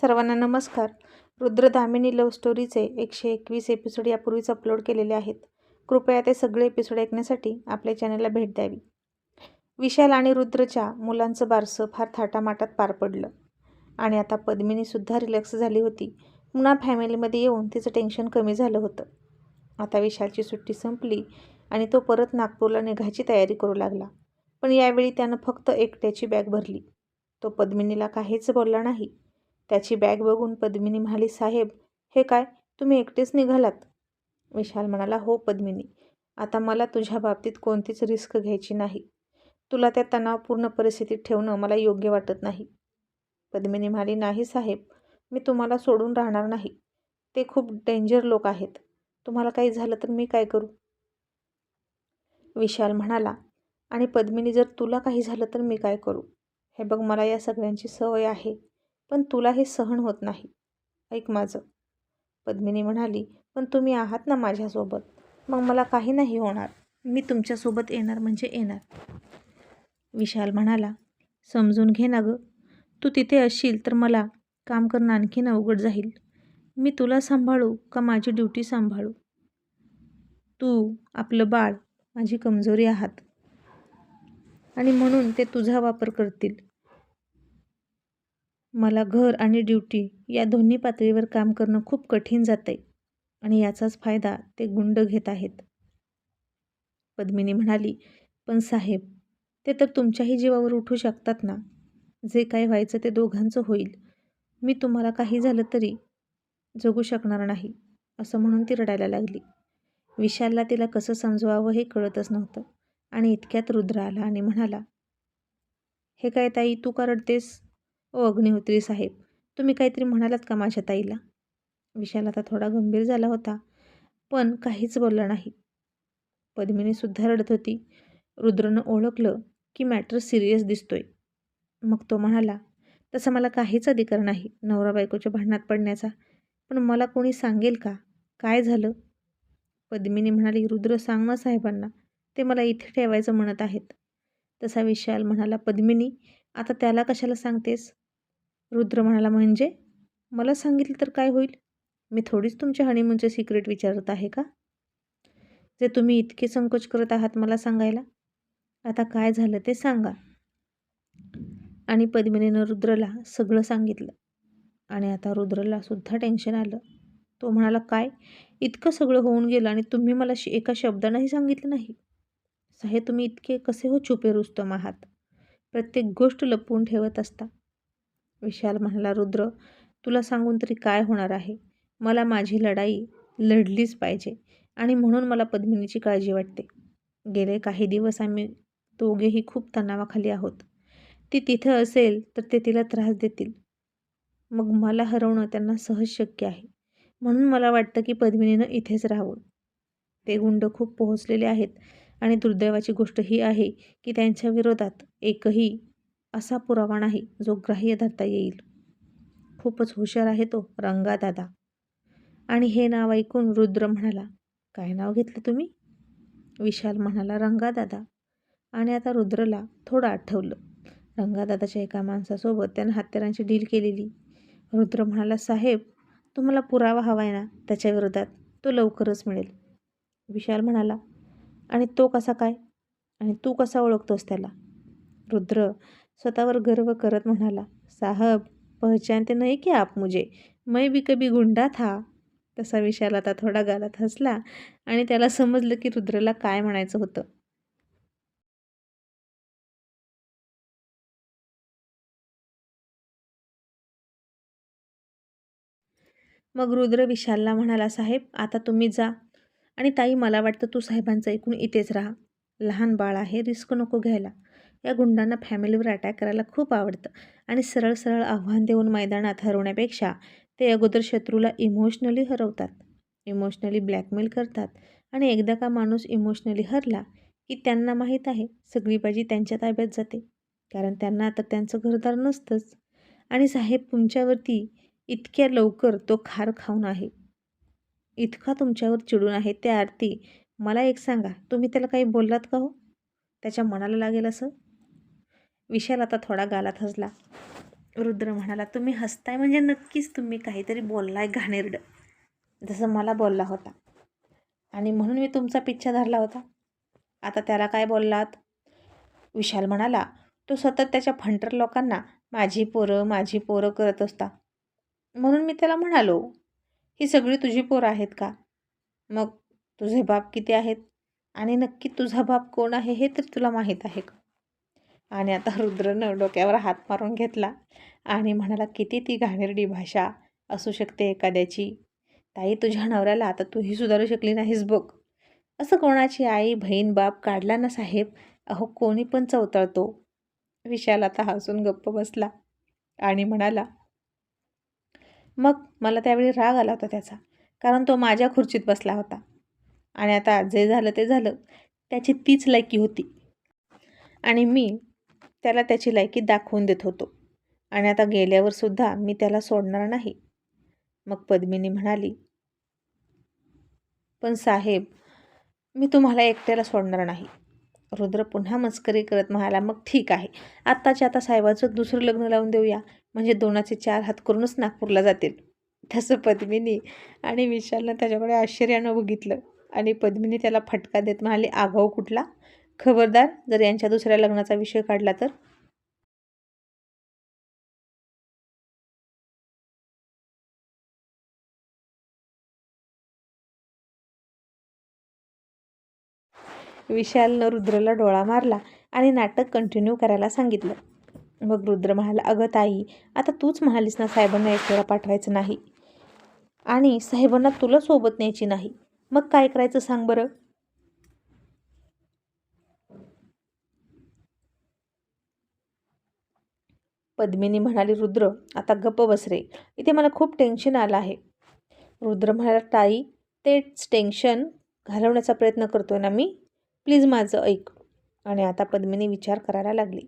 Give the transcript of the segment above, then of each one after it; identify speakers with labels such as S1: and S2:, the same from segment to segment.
S1: सर्वांना नमस्कार. रुद्रधामिनी लव्ह स्टोरीचे एकशे एकवीस एपिसोड यापूर्वीच अपलोड केलेले आहेत. कृपया ते सगळे एपिसोड ऐकण्यासाठी आपल्या चॅनलला भेट द्यावी. विशाल आणि रुद्रच्या मुलांचं बारसं फार थाटामाटात पार पडलं. आणि आता पद्मिनीसुद्धा रिलॅक्स झाली होती. पुन्हा फॅमिलीमध्ये येऊन तिचं टेन्शन कमी झालं होतं. आता विशालची सुट्टी संपली आणि तो परत नागपूरला निघायची तयारी करू लागला. पण यावेळी त्यानं फक्त एकट्याची बॅग भरली. तो पद्मिनीला काहीच बोलला नाही. त्याची बॅग बघून पद्मिनी म्हणाली साहेब हे काय? तुम्ही एकटेच निघालात. विशाल म्हणाला हो पद्मिनी. आता मला तुझ्या बाबतीत कोणतीच रिस्क घ्यायची नाही. तुला त्या तणावपूर्ण परिस्थितीत ठेवणं मला योग्य वाटत नाही. पद्मिनी म्हणाली नाही साहेब. मी तुम्हाला सोडून राहणार नाही. ते खूप डेंजर लोक आहेत. तुम्हाला काही झालं तर मी काय करू? विशाल म्हणाला आणि पद्मिनी जर तुला काही झालं तर मी काय करू? हे बघ मला या सगळ्यांची सवय आहे. पण तुला हे सहन होत नाही. ऐक माझं. पद्मिनी म्हणाली पण तुम्ही आहात ना माझ्यासोबत. मग मला काही नाही होणार. मी तुमच्यासोबत येणार म्हणजे येणार. विशाल म्हणाला समजून घे ना गं. तू तिथे असशील तर मला काम करणं आणखीन अवघड जाईल. मी तुला सांभाळू का माझी ड्युटी सांभाळू? तू आपलं बाळ माझी कमजोरी आहात. आणि म्हणून ते तुझा वापर करतील. मला घर आणि ड्युटी या दोन्ही पातळीवर काम करणं खूप कठीण जातं आहे आणि याचाच फायदा ते गुंड घेत आहेत. पद्मिनी म्हणाली पण साहेब ते तर तुमच्याही जीवावर उठू शकतात ना? जे काय व्हायचं ते दोघांचं होईल. मी तुम्हाला काही झालं तरी जगू शकणार नाही असं म्हणून ती रडायला लागली. विशालला तिला कसं समजवावं हे कळतच नव्हतं आणि इतक्यात रुद्र आला आणि म्हणाला हे काय ताई तू का रडतेस? ओ अग्निहोत्री साहेब तुम्ही काहीतरी म्हणालात का माझ्या ताईला? विशाल आता थोडा गंभीर झाला होता पण काहीच बोलला नाही. पद्मिनीसुद्धा रडत होती. रुद्रनं ओळखलं की मॅटर सिरियस दिसतोय. मग तो म्हणाला तसं मला काहीच अधिकार नाही नवरा बायकोच्या भांडणात पडण्याचा. पण मला कोणी सांगेल का? काय झालं? पद्मिनी म्हणाली रुद्र सांग ना साहेबांना. ते मला इथे ठेवायचं म्हणत आहेत. तसा विशाल म्हणाला पद्मिनी आता त्याला कशाला सांगतेस? रुद्र म्हणाला म्हणजे? मला सांगितलं तर काय होईल? मी थोडीच तुमच्या हनीमूनचे सिक्रेट विचारत आहे का? जे तुम्ही इतके संकोच करत आहात मला सांगायला? आता काय झालं ते सांगा. आणि पद्मिनीनं रुद्रला सगळं सांगितलं. आणि आता रुद्रला सुद्धा टेन्शन आलं. तो म्हणाला काय? इतकं सगळं होऊन गेलं आणि तुम्ही मला श एका शब्दानंही सांगितलं नाही? साहेब तुम्ही इतके कसे हो छुपे रुस्तम आहात? प्रत्येक गोष्ट लपवून ठेवत असता. विशाल म्हणाला रुद्र तुला सांगून तरी काय होणार आहे? मला माझी लढाई लढलीच पाहिजे आणि म्हणून मला पद्मिनीची काळजी वाटते. गेले काही दिवस आम्ही दोघेही खूप तणावाखाली आहोत. ती तिथं असेल तर ते तिला त्रास देतील. मग मला हरवणं त्यांना सहज शक्य आहे. म्हणून मला वाटतं की पद्मिनीनं इथेच राहावं. ते गुंड खूप पोहोचलेले आहेत आणि दुर्दैवाची गोष्ट ही आहे की त्यांच्या विरोधात एकही असा पुरावा नाही जो ग्राह्य धरता येईल. खूपच हुशार आहे तो रंगादादा आणि हे नाव ऐकून रुद्र म्हणाला काय नाव घेतलं तुम्ही? विशाल म्हणाला रंगादादा आणि आता रुद्रला थोडं आठवलं. रंगादादाच्या एका माणसासोबत त्यानं हत्यारांची डील केलेली. रुद्र म्हणाला साहेब तुम्हाला पुरावा हवा आहे ना त्याच्या विरोधात? तो लवकरच मिळेल. विशाल म्हणाला आणि तो कसा काय? आणि तू कसा ओळखतोस त्याला? रुद्र स्वतःवर गर्व करत म्हणाला साहब पहचानते नाही की आप मुझे? मैं भी कभी गुंडा था. तसा विशाल आता थोडा गालात हसला आणि त्याला समजलं की रुद्रला काय म्हणायचं होतं. मग रुद्र विशालला म्हणाला साहेब आता तुम्ही जा आणि ताई मला वाटतं तू साहेबांचं ऐकून इथेच राहा. लहान बाळ आहे रिस्क नको घ्यायला. या गुंडांना फॅमिलीवर अटॅक करायला खूप आवडतं. आणि सरळ सरळ आव्हान देऊन मैदानात हरवण्यापेक्षा ते अगोदर शत्रूला इमोशनली हरवतात. इमोशनली ब्लॅकमेल करतात. आणि एकदा का माणूस इमोशनली हरला की त्यांना माहीत आहे सगळी बाजी त्यांच्या ताब्यात जाते. कारण त्यांना आता त्यांचं घरदार नसतंच. आणि साहेब तुमच्यावरती इतक्या लवकर तो खार खाऊन आहे. इतका तुमच्यावर चिडून आहे त्या आरती. मला एक सांगा तुम्ही त्याला काही बोललात का हो? त्याच्या मनाला लागेल असं? विशाल आता थोडा गालात हसला. रुद्र म्हणाला तुम्ही हसताय म्हणजे नक्कीच तुम्ही काहीतरी बोललाय घाणेरडं. जसं मला बोलला होता. आणि म्हणून मी तुमचा पिच्छा धरला होता. आता त्याला काय बोललात? विशाल म्हणाला तो सतत त्याच्या फंटर लोकांना माझी पोरं माझी पोरं करत असता. म्हणून मी त्याला म्हणालो ही सगळी तुझी पोरं आहेत का? मग तुझे बाप किती आहेत? आणि नक्की तुझा बाप कोण आहे हे तर तुला माहीत आहे का? आणि आता रुद्रनं डोक्यावर हात मारून घेतला आणि म्हणाला किती ती घाणेरडी भाषा असू शकते एखाद्याची? ताई तुझ्या नवऱ्याला आता तूही सुधारू शकली नाहीस बघ. असं कोणाची आई बहीण बाप काढला ना साहेब? अहो कोणी पण चवतळतो. विशाल आता हसून गप्प बसला आणि म्हणाला मग मला त्यावेळी राग आला होता त्याचा कारण तो माझ्या खुर्चीत बसला होता. आणि आता जे झालं ते झालं त्याची तीच लायकी होती. आणि मी त्याला त्याची लायकी दाखवून देत होतो. आणि आता गेल्यावरसुद्धा मी त्याला सोडणार नाही. मग पद्मिनी म्हणाली पण साहेब मी तुम्हाला एकट्याला सोडणार नाही रुद्र पुन्हा मस्करी करत म्हणाला मग ठीक आहे. आत्ताच्या आता साहेबाचं दुसरं लग्न लावून देऊया. म्हणजे दोनाचे चार हात करूनच नागपूरला जातील. तसं पद्मिनी आणि विशालनं त्याच्याकडे आश्चर्यानं बघितलं. आणि पद्मिनी त्याला फटका देत म्हणाली आगाऊ कुठला? खबरदार जर यांच्या दुसऱ्या लग्नाचा विषय काढला तर? विशालनं रुद्रला डोळा मारला आणि नाटक कंटिन्यू करायला सांगितलं. मग रुद्र म्हणाला अगं ताई आता तूच म्हणालीस ना साहेबांना एकट्याला पाठवायचं नाही. आणि साहेबांना तुला सोबत न्यायची नाही. मग काय करायचं सांग बरं? पद्मिनी म्हणाली रुद्र आता गप्प बस रे. इथे मला खूप टेन्शन आलं आहे. रुद्र म्हणाला ताई तेच टेन्शन घालवण्याचा प्रयत्न करतोय ना मी? प्लीज माझं ऐक. आणि आता पद्मिनी विचार करायला लागली.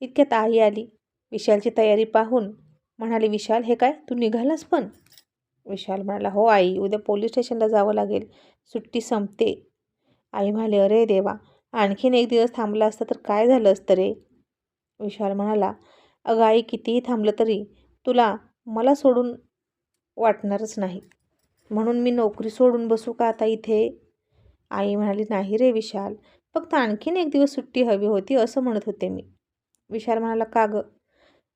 S1: इतक्यात आई आली. विशालची तयारी पाहून म्हणाली विशाल हे काय? तू निघालास पण? विशाल म्हणाला हो आई उद्या पोलीस स्टेशनला जावं लागेल. सुट्टी संपते. आई म्हणाले अरे देवा आणखीन एक दिवस थांबला असता तर काय झालं असतं रे? विशाल म्हणाला अगं आई कितीही थांबलं तरी तुला मला सोडून वाटणारच नाही. म्हणून मी नोकरी सोडून बसू का आता इथे? आई म्हणाली नाही रे विशाल फक्त आणखीन एक दिवस सुट्टी हवी होती असं म्हणत होते मी. विशाल म्हणाला का गं?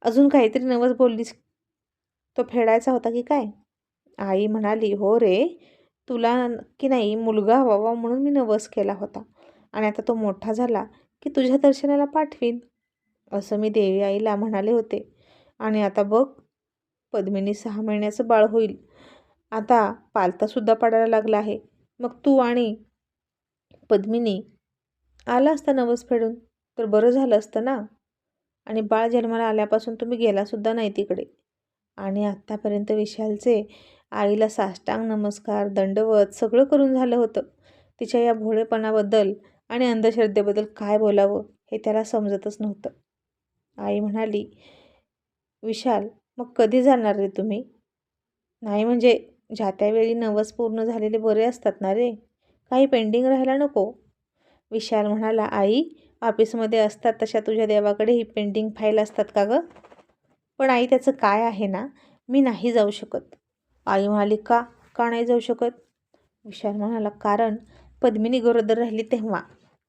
S1: अजून काहीतरी नवस बोललीस? तो फेडायचा होता की काय? आई म्हणाली हो रे तुला की नाही मुलगा हवा म्हणून मी नवस केला होता आणि आता तो मोठा झाला की तुझ्या दर्शनाला पाठवीन. असं मी देवी आईला म्हणाले होते. आणि आता बघ पद्मिनी सहा महिन्याचं बाळ होईल. आता पालतासुद्धा पडायला लागला आहे. मग तू आणि पद्मिनी आला असता नवस फेडून? तर बरं झालं असतं ना? आणि बाळ जन्माला आल्यापासून तुम्ही गेलासुद्धा नाही तिकडे. आणि आत्तापर्यंत विशालचे आईला साष्टांग नमस्कार दंडवत सगळं करून झालं होतं. तिच्या या भोळेपणाबद्दल आणि अंधश्रद्धेबद्दल काय बोलावं हे त्याला समजतच नव्हतं. आई म्हणाली विशाल मग कधी जाणार रे तुम्ही? नाही म्हणजे ज्या त्यावेळी नवस पूर्ण झालेले बरे असतात ना रे काही पेंडिंग राहायला नको. विशाल म्हणाला आई ऑफिसमध्ये असतात तशा तुझ्या देवाकडे ही पेंडिंग फाईल असतात का गं? पण आई त्याचं काय आहे ना मी नाही जाऊ शकत. आई म्हणाली का का नाही जाऊ शकत? विशाल म्हणाला कारण पद्मिनी गरोदर राहिली तेव्हा.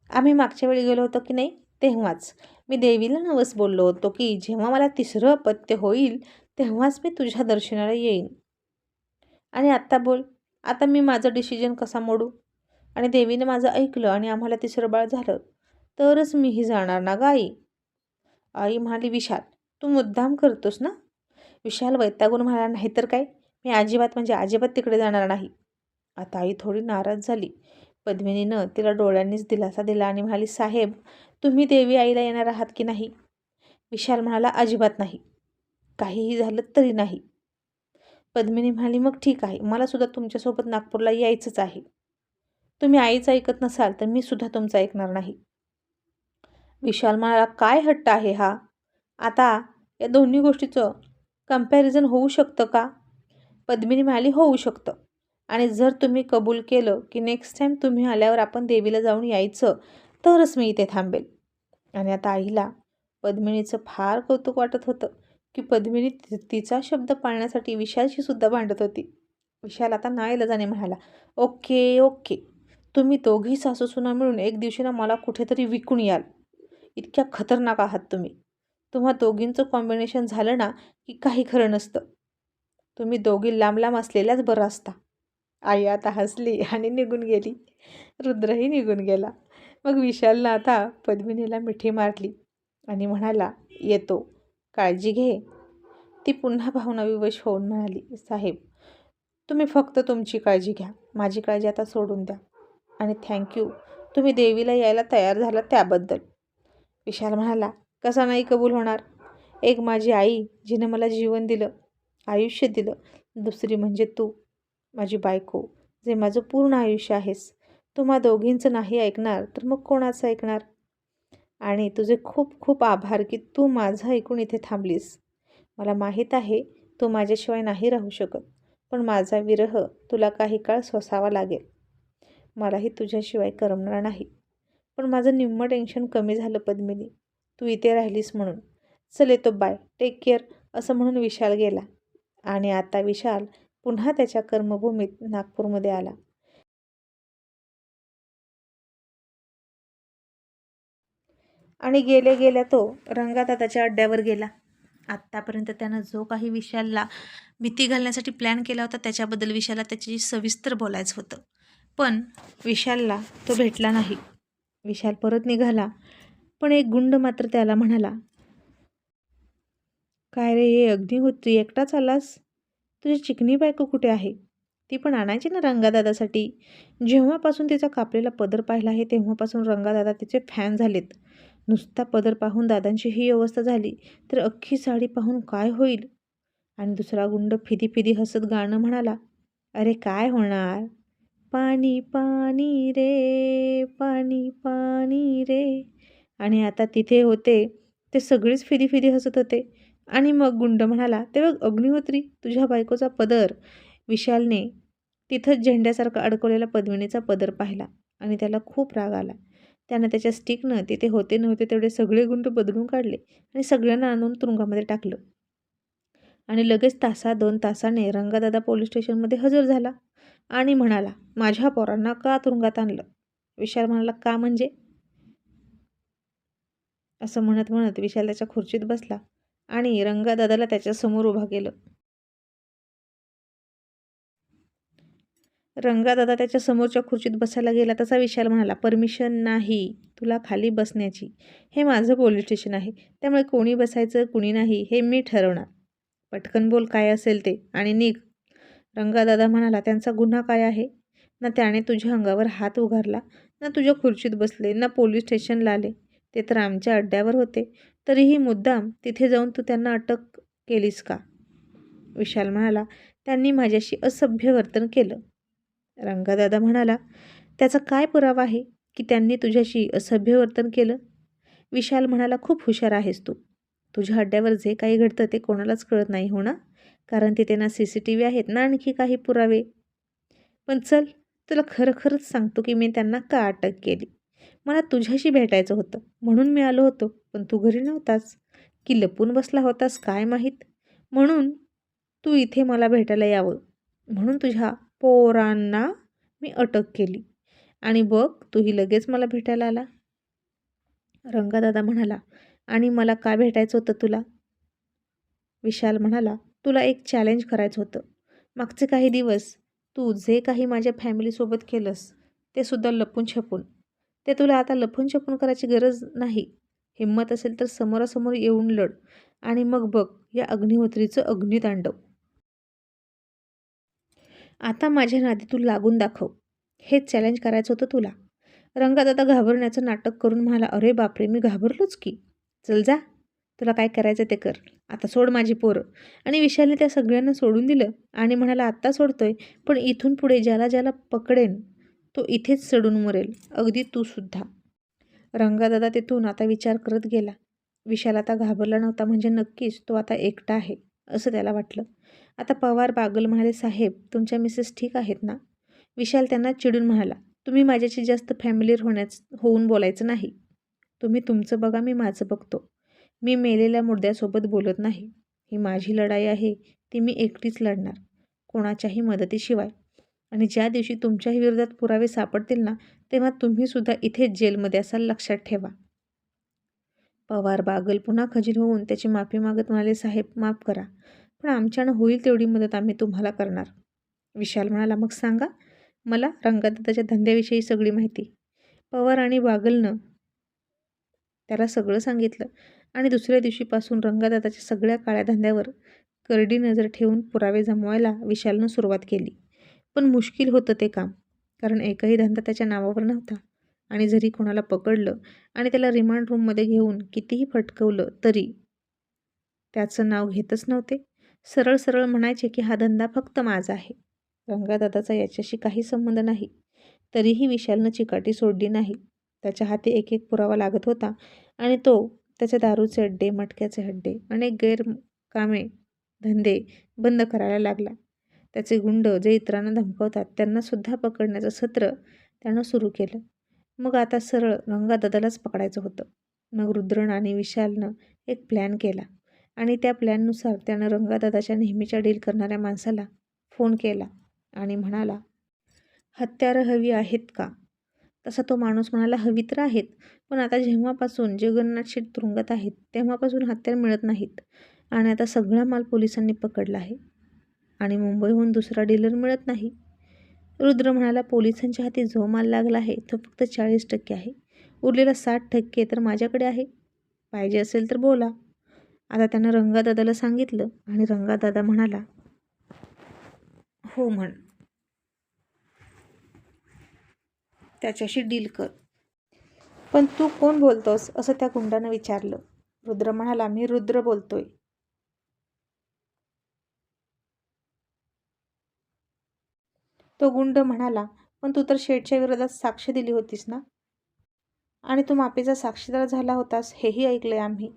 S1: आम्ही मागच्या वेळी गेलो होतो की नाही? तेव्हाच मी देवीला नवस बोललो होतो की जेव्हा मला तिसरं अपत्य होईल तेव्हाच मी तुझ्या दर्शनाला येईन. आणि आत्ता बोल आता मी माझं डिसिजन कसा मोडू? आणि देवीने माझं ऐकलं आणि आम्हाला तिसरं बाळ झालं. तरच मीही जाणार ना गाई आई म्हणाली विशाल तू मुद्दाम करतोस ना? विशाल वैतागून म्हणाला नाही तर काय? मी अजिबात म्हणजे अजिबात तिकडे जाणार नाही. आता आई थोडी नाराज झाली. पद्मिनीनं तिला डोळ्यांनीच दिलासा दिला आणि म्हणाली साहेब तुम्ही देवी आईला येणार आहात की नाही? विशाल म्हणाला अजिबात नाही. काहीही झालं तरी नाही. पद्मिनी म्हणाली मग ठीक आहे. मला सुद्धा तुमच्यासोबत नागपूरला यायचंच आहे. तुम्ही आईचं ऐकत नसाल तर मी सुद्धा तुमचं ऐकणार नाही. विशाल म्हणाला काय हट्ट आहे हा? आता या दोन्ही गोष्टीचं कंपॅरिझन होऊ शकतं का? पद्मिनी म्हणाली होऊ शकतं. आणि जर तुम्ही कबूल केलं की नेक्स्ट टाईम तुम्ही आल्यावर आपण देवीला जाऊन यायचं तरच मी इथे थांबेल. आणि आता आईला पद्मिनीचं फार कौतुक वाटत होतं की पद्मिनी ति- तिचा शब्द पाळण्यासाठी विशालशी सुद्धा भांडत होती. विशाल आता नाईलाजाने म्हणाला ओके ओके. तुम्ही दोघी सासूसुना मिळून एक दिवशी ना मला कुठेतरी विकून याल. इतक्या खतरनाक आहात तुम्ही. तुम्हा दोघींचं कॉम्बिनेशन झालं ना की काही खरं नसतं. तुम्ही दोघी लांब लांब असलेल्याच बरं असता. आई आता हसली आणि निघून गेली. रुद्रही निघून गेला. मग विशालनं आता पद्मिनीला मिठी मारली आणि म्हणाला येतो काळजी घे. ती पुन्हा भावनाविवश होऊन म्हणाली साहेब तुम्ही फक्त तुमची काळजी घ्या. माझी काळजी आता सोडून द्या आणि थँक्यू तुम्ही देवीला यायला तयार झाला त्याबद्दल. विशाल म्हणाला कसा नाही कबूल होणार? एक माझी आई जिने मला जीवन दिलं आयुष्य दिलं दुसरी म्हणजे तू. माझी बायको जे माझं पूर्ण आयुष्य आहेस तुम्हा दोघींचं नाही ऐकणार तर मग कोणाचं ऐकणार? आणि तुझे खूप खूप आभार की तू माझं ऐकून इथे थांबलीस. मला माहीत आहे तू माझ्याशिवाय नाही राहू शकत पण माझा विरह तुला काही काळ सोसावा लागेल. मलाही तुझ्याशिवाय करमणार नाही. पण माझं निम्मं टेन्शन कमी झालं पद्मिनी. तू इथे राहिलीस म्हणून. चल येतो बाय टेक केअर असं म्हणून विशाल गेला. आणि आता विशाल पुन्हा त्याच्या कर्मभूमीत नागपूरमध्ये आला. आणि गेले गेल्या तो रंगादादाच्या अड्ड्यावर गेला. आत्तापर्यंत त्यानं जो काही विशालला भीती घालण्यासाठी प्लॅन केला होता त्याच्याबद्दल विशालला त्याची सविस्तर बोलायचं होतं. पण विशालला तो भेटला नाही. विशाल परत निघाला. पण एक गुंड मात्र त्याला म्हणाला काय रे हे अग्निहोत्री एकटाच आलास? तुझी चिकनी बायको कुठे आहे? ती पण आणायची ना रंगादादासाठी. जेव्हापासून तिचा कापलेला पदर पाहिला आहे तेव्हापासून रंगादादा तिचे फॅन झालेत. नुसता पदर पाहून दादांची ही अवस्था झाली तर अख्खी साडी पाहून काय होईल? आणि दुसरा गुंड फिदी फिदी हसत गाणं म्हणाला अरे काय होणार? पाणी पाणी रे पाणी पाणी रे. आणि आता तिथे होते ते सगळेच फिदी फिदी हसत होते. आणि मग गुंड म्हणाला ते बघ अग्निहोत्री तुझ्या बायकोचा पदर. विशालने तिथंच झेंड्यासारखा अडकवलेला पद्मिनीचा पदर पाहिला आणि त्याला खूप राग आला. त्यानं त्याच्या स्टिकनं तिथे होते नव्हते तेवढे सगळे गुंड बदलून काढले आणि सगळ्यांना आणून तुरुंगामध्ये टाकलं. आणि लगेच तासा दोन तासाने रंगादादा पोलीस स्टेशनमध्ये हजर झाला आणि म्हणाला माझ्या पोरांना का तुरुंगात आणलं? विशाल म्हणाला का म्हणजे? असं म्हणत म्हणत विशाल त्याच्या खुर्चीत बसला. आणि रंगादादाला त्याच्यासमोर उभा केलं. रंगादादा त्याच्या समोरच्या खुर्चीत बसायला गेला तसा विशाल म्हणाला परमिशन नाही तुला खाली बसण्याची. हे माझं पोलीस स्टेशन आहे. त्यामुळे कोणी बसायचं कुणी नाही हे मी ठरवणार. पटकन बोल काय असेल ते आणि निघ. रंगादादा म्हणाला त्यांचा गुन्हा काय आहे? ना त्याने तुझ्या अंगावर हात उघारला ना तुझ्या खुर्चीत बसले ना पोलीस स्टेशनला आले. ते तर आमच्या अड्ड्यावर होते. तरीही मुद्दाम तिथे जाऊन तू त्यांना अटक केलीस का? विशाल म्हणाला त्यांनी माझ्याशी असभ्य वर्तन केलं. रंगादादा म्हणाला त्याचा काय पुरावा आहे की त्यांनी तुझ्याशी असभ्य वर्तन केलं? विशाल म्हणाला खूप हुशार आहेस तू. तुझ्या अड्ड्यावर जे काही घडतं ते कोणालाच कळत नाही हो ना? कारण तिथे ना सी सी टी व्ही आहेत ना आणखी काही पुरावे. पण चल तुला खरं खरंच सांगतो की मी त्यांना का अटक केली? मला तुझ्याशी भेटायचं होतं म्हणून मी आलो होतो. पण तू घरी नव्हताच की लपून बसला होतास काय माहीत? म्हणून तू इथे मला भेटायला यावं. म्हणून तुझ्या पोरांना मी अटक केली. आणि बघ तूही लगेच मला भेटायला आला. रंगादादा म्हणाला आणि मला काय भेटायचं होतं तुला? विशाल म्हणाला तुला एक चॅलेंज करायचं होतं. मागचे काही दिवस तू जे काही माझ्या फॅमिलीसोबत केलंस ते सुद्धा लपून छपून. ते तुला आता लपून छपून करायची गरज नाही. हिंमत असेल तर समोरासमोर येऊन लढ. आणि मग बघ या अग्निहोत्रीचं अग्नितांडव. आता माझ्या नादी तू लागून दाखव. हेच चॅलेंज करायचं होतं तुला. रंगात आता घाबरण्याचं नाटक करून म्हणाला अरे बापरे मी घाबरलोच की. चल जा. तुला काय करायचं ते कर. आता सोड माझी पोरं. आणि विशालने त्या सगळ्यांना सोडून दिलं आणि म्हणाला आत्ता सोडतोय पण इथून पुढे ज्याला ज्याला पकडेन तो इथेच चढून मरेल. अगदी तू सुद्धा. रंगादादा तिथून आता विचार करत गेला. विशाल आता घाबरला नव्हता म्हणजे नक्कीच तो आता एकटा आहे असं त्याला वाटलं. आता पवार बागल म्हणाले साहेब तुमच्या मिसेस ठीक आहेत ना? विशाल त्यांना चिडून म्हणाला तुम्ही माझ्याशी जास्त फॅमिलीर होण्याच होऊन बोलायचं नाही. तुम्ही तुमचं बघा मी माझं बघतो. मी मेलेल्या मुर्द्यासोबत बोलत नाही. ही माझी लढाई आहे ती मी एकटीच लढणार. कोणाच्याही मदतीशिवाय. आणि ज्या दिवशी तुमच्याही विरोधात पुरावे सापडतील ना तेव्हा तुम्हीसुद्धा इथे जेलमध्ये असाल लक्षात ठेवा. पवार बागल पुन्हा खजील होऊन त्याची माफी मागत म्हणाले साहेब माफ करा. पण आमच्यानं होईल तेवढी मदत आम्ही तुम्हाला करणार. विशाल म्हणाला मग सांगा. मला रंगादादाच्या धंद्याविषयी सगळी माहिती. पवार आणि बागलनं त्याला सगळं सांगितलं आणि दुसऱ्या दिवशीपासून रंगादादाच्या सगळ्या काळ्या धंद्यावर करडी नजर ठेवून पुरावे जमवायला विशालनं सुरुवात केली. पण मुश्किल होतं ते काम. कारण एकही धंदा त्याच्या नावावर नव्हता. आणि जरी कोणाला पकडलं आणि त्याला रिमांड रूममध्ये घेऊन कितीही फटकवलं तरी त्याचं नाव घेतच नव्हते. सरळ सरळ म्हणायचे की हा धंदा फक्त माझा आहे. रंगादादाचा याच्याशी काही संबंध नाही. तरीही विशालनं चिकाटी सोडली नाही. त्याच्या हाती एक एक पुरावा लागत होता आणि तो त्याच्या दारूचे अड्डे मटक्याचे अड्डे अनेक गैरकामे धंदे बंद करायला लागला. त्याचे गुंड जे इतरांना धमकवतात त्यांनासुद्धा पकडण्याचं सत्र त्यानं सुरू केलं. मग आता सरळ रंगादादालाच पकडायचं होतं. मग रुद्रण आणि विशालनं एक प्लॅन केला आणि त्या प्लॅननुसार त्यानं रंगादादाच्या नेहमीच्या डील करणाऱ्या माणसाला फोन केला आणि म्हणाला हत्यारं हवी आहेत का? तसा तो माणूस म्हणाला हवी तर आहेत पण आता जेव्हापासून जगन्नाथ शेठ तुरुंगात आहेत तेव्हापासून हत्यार मिळत नाहीत आणि आता सगळा माल पोलिसांनी पकडला आहे. आणि मुंबईहून दुसरा डीलर मिळत नाही. रुद्र म्हणाला पोलिसांच्या हाती जो माल लागला आहे तो फक्त चाळीस टक्के आहे. उरलेला साठ टक्के तर माझ्याकडे आहे. पाहिजे असेल तर बोला. आता त्यानं रंगादादाला सांगितलं आणि रंगादादा म्हणाला हो म्हण. त्याच्याशी डील कर. पण तू कोण बोलतोस? असं त्या गुंडानं विचारलं. रुद्र म्हणाला मी रुद्र बोलतोय. तो गुंड म्हणाला पण तू तर शेठच्या विरोधात साक्ष दिली होतीस ना? आणि तू मापेचा साक्षीदार झाला होतास हेही ऐकलंय आम्ही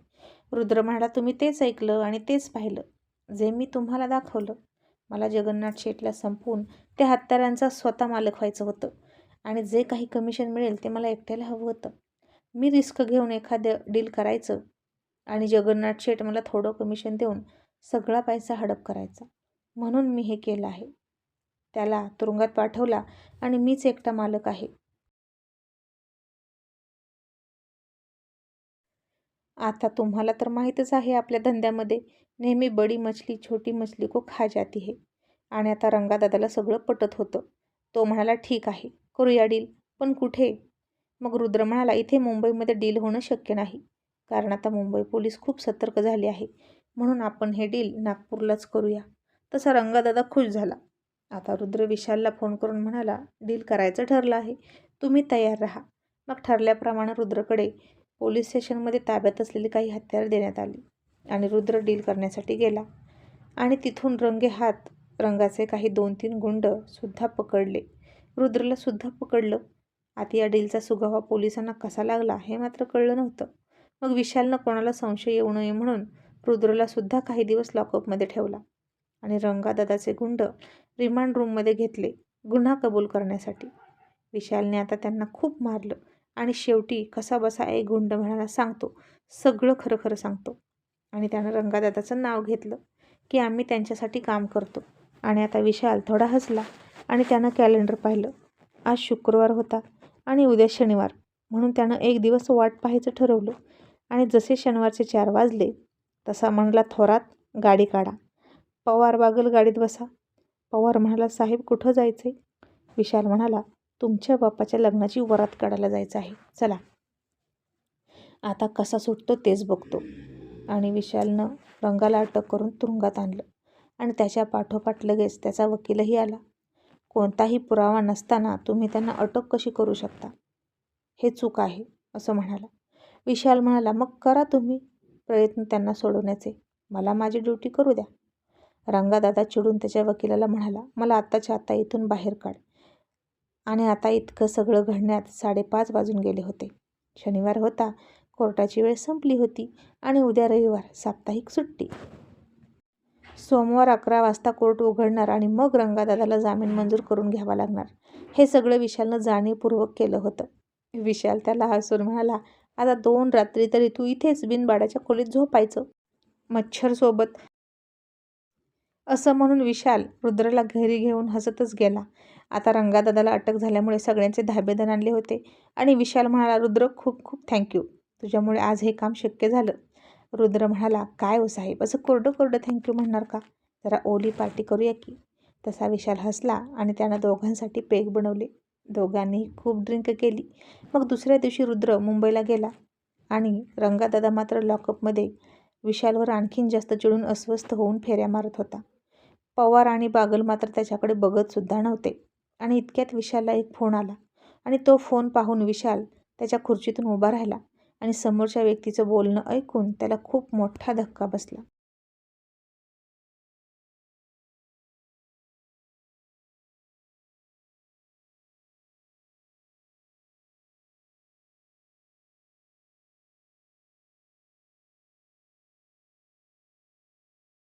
S1: रुद्र म्हणाला तुम्ही तेच ऐकलं आणि तेच पाहिलं. जे मी तुम्हाला दाखवलं मला जगन्नाथ शेठला संपवून त्या हत्यारांचा स्वतः मालक व्हायचं होतं. आणि जे काही कमिशन मिळेल ते मला एकट्याला हवं होतं. मी रिस्क घेऊन एखादं डील करायचं आणि जगन्नाथ शेठ मला थोडं कमिशन देऊन सगळा पैसा हडप करायचा. म्हणून मी हे केलं आहे. त्याला तुरुंगात पाठवला आणि मीच एकटा मालक आहे. आता तुम्हाला तर माहीतच आहे आपल्या धंद्यामध्ये नेहमी बडी मछली छोटी मछली को खा जाती है. आणि आता रंगादादाला सगळं पटत होतं. तो म्हणाला ठीक आहे करूया डील पण कुठे? मग रुद्र म्हणाला इथे मुंबईमध्ये डील होणं शक्य नाही कारण आता मुंबई पोलीस खूप सतर्क झाले आहे म्हणून आपण हे डील नागपूरलाच करूया. तसा रंगादादा खुश झाला. आता रुद्र विशालला फोन करून म्हणाला डील करायचं ठरलं आहे. तुम्ही तयार राहा. मग ठरल्याप्रमाणे रुद्रकडे पोलीस स्टेशनमध्ये ताब्यात असलेली काही हत्यारं देण्यात आली आणि रुद्र डील करण्यासाठी गेला. आणि तिथून रंगे हात रंगाचे काही दोन तीन गुंड सुद्धा पकडले. रुद्रला सुद्धा पकडलं. आता या डीलचा सुगावा पोलिसांना कसा लागला हे मात्र कळलं नव्हतं. मग विशालनं कोणाला संशय येऊ नये म्हणून रुद्रला सुद्धा काही दिवस लॉकअपमध्ये ठेवला. आणि रंगादादाचे गुंड रिमांड रूममध्ये घेतले गुन्हा कबूल करण्यासाठी. विशालने आता त्यांना खूप मारलं आणि शेवटी कसा बसा एक गुंड म्हणायला सांगतो सगळं खरं खरं सांगतो. आणि त्यानं रंगादादाचं नाव घेतलं की आम्ही त्यांच्यासाठी काम करतो. आणि आता विशाल थोडा हसला आणि त्यानं कॅलेंडर पाहिलं. आज शुक्रवार होता आणि उद्या शनिवार म्हणून त्यानं एक दिवस वाट पाहायचं ठरवलं. आणि जसे शनिवारचे चार वाजले तसा म्हणला थोरात गाडी काढा. पवार बागल गाडीत बसा. पवार म्हणाला साहेब कुठं जायचं आहे विशाल म्हणाला तुमच्या बापाच्या लग्नाची वरात काढायला जायचं आहे. चला. आता कसा सुटतो तेच बघतो. आणि विशालनं रंगाला अटक करून तुरुंगात आणलं आणि त्याच्या पाठोपाठ लगेच त्याचा वकीलही आला. कोणताही पुरावा नसताना तुम्ही त्यांना अटक कशी करू शकता? हे चूक आहे असं म्हणाला. विशाल म्हणाला मग करा तुम्ही. प्रयत्न त्यांना सोडवण्याचे. मला माझी ड्युटी करू द्या. रंगादादा चिडून त्याच्या वकिलाला म्हणाला मला आत्ताच्या आत्ता इथून बाहेर काढ. आणि आता इतकं सगळं घडण्यात साडेपाच वाजून गेले होते. शनिवार होता कोर्टाची वेळ संपली होती आणि उद्या रविवार साप्ताहिक सुट्टी. सोमवार अकरा वाजता कोर्ट उघडणार आणि मग रंगादादाला जामीन मंजूर करून घ्यावा लागणार. हे सगळं विशालनं जाणीवपूर्वक केलं होतं. विशाल त्याला हसून म्हणाला आता दोन रात्री तरी तू इथेच बिनबाडाच्या खोलीत झोपायचं. मच्छरसोबत असं म्हणून विशाल रुद्रला घरी घेऊन हसतच गेला. आता रंगादादाला अटक झाल्यामुळे सगळ्यांचे धाबे आणले होते आणि विशाल म्हणाला रुद्र खूप खूप थँक्यू तुझ्यामुळे आज हे काम शक्य झालं. रुद्र म्हणाला काय हो साहेब असं कोरडं कोरडं थँक्यू म्हणणार का? जरा ओली पार्टी करूया की. तसा विशाल हसला आणि त्यानं दोघांसाठी पेग बनवले. दोघांनीही खूप ड्रिंक केली. मग दुसऱ्या दिवशी रुद्र मुंबईला गेला आणि रंगादादा मात्र लॉकअपमध्ये विशालवर आणखीन जास्त चिडून अस्वस्थ होऊन फेऱ्या मारत होता. पवार आणि बागल मात्र त्याच्याकडे बघतसुद्धा नव्हते. आणि इतक्यात विशालला एक फोन आला. आणि तो फोन पाहून विशाल त्याच्या खुर्चीतून उभा राहिला आणि समोरच्या व्यक्तीचं बोलणं ऐकून त्याला खूप मोठा धक्का बसला.